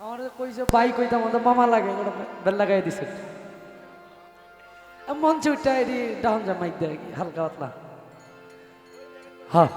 আমার কইছে, ভাই, কইতাম আমাদের মামা লাগে, ওটা বেল লাগাই দিছে। মঞ্চে উঠটা এটি ডাউন যা মাইক দেয় হালকা পাতলা। হ্যাঁ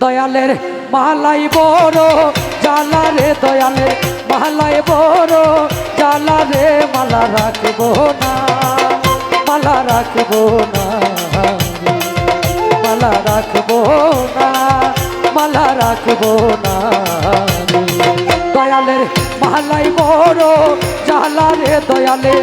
দয়ালের মালাই বড় জালা রে দয়ালের মালাই বড় জালা রে মালা রাখব না, মালা রাখব না, মালা রাখব না, মালা রাখব না দয়ালের মালাই বড় জালা রে দয়ালের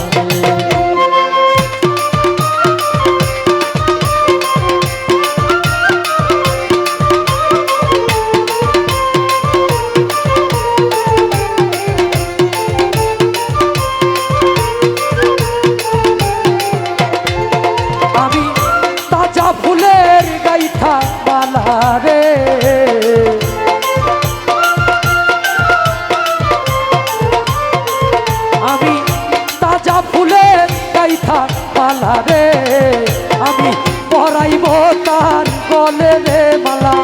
আমি পরাইব তার গলে রে মালা।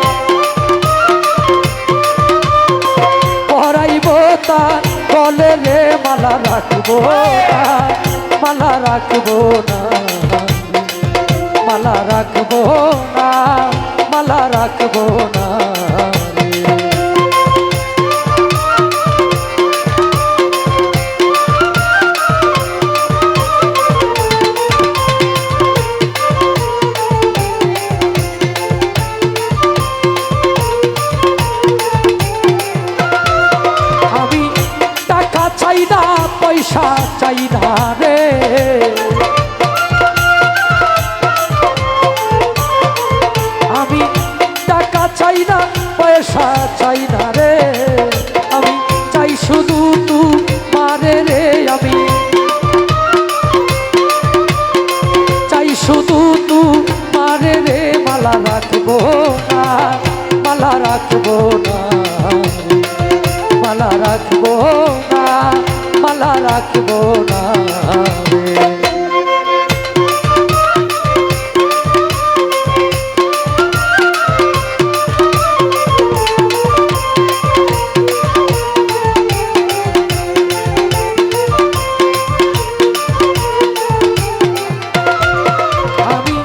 পরাইব তার গলে রে মালা রাখব মালা রাখব না। চাই রাখব না। আমি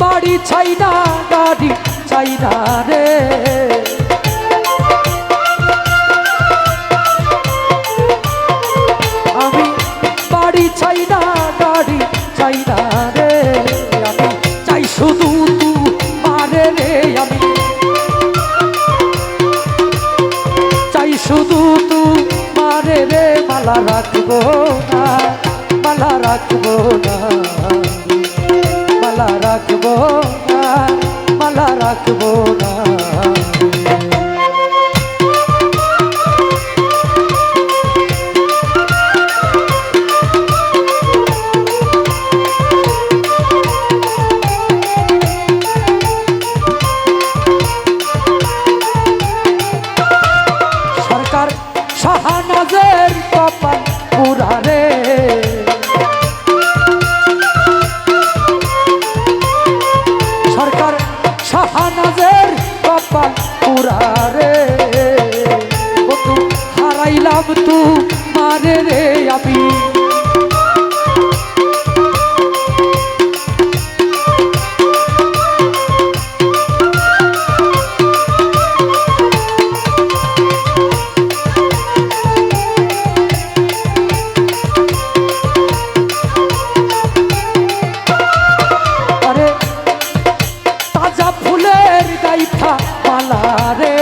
বাড়ি চাই না গাড়ি চাই না রে শুধু তু মারে রে মালা রাখব না মালা রাখব না। মালা রাখব না মালা রাখব না। ফুলের গাইথা পালা রে।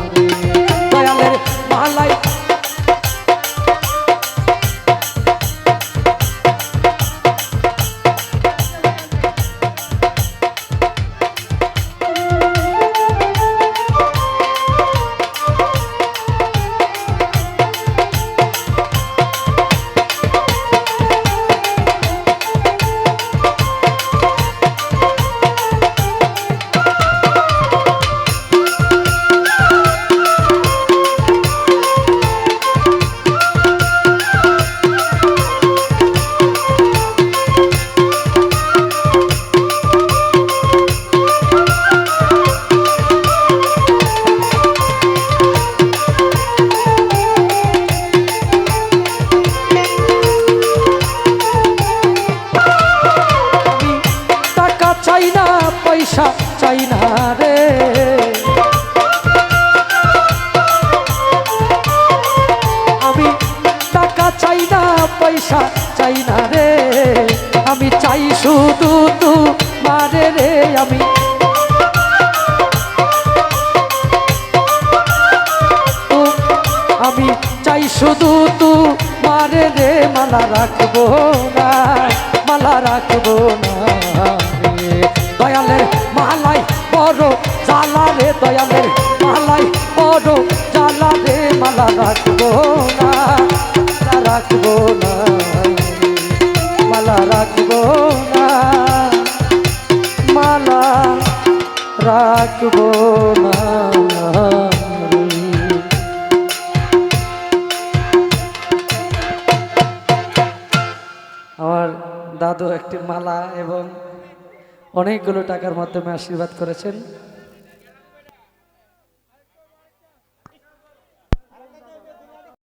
শুধু তু মারে রে আমি আমি চাই শুধু তু মারে রে মালা রাখব না মালা রাখব না। দয়ালের মালাই বড় জালা রে দয়ালের মালাই বড় জালা রে মালা রাখব না রাখব না মালা রাখব না, মালা রাখব না। আমার দাদু একটি মালা এবং অনেকগুলো টাকার মাধ্যমে আশীর্বাদ করেছেন।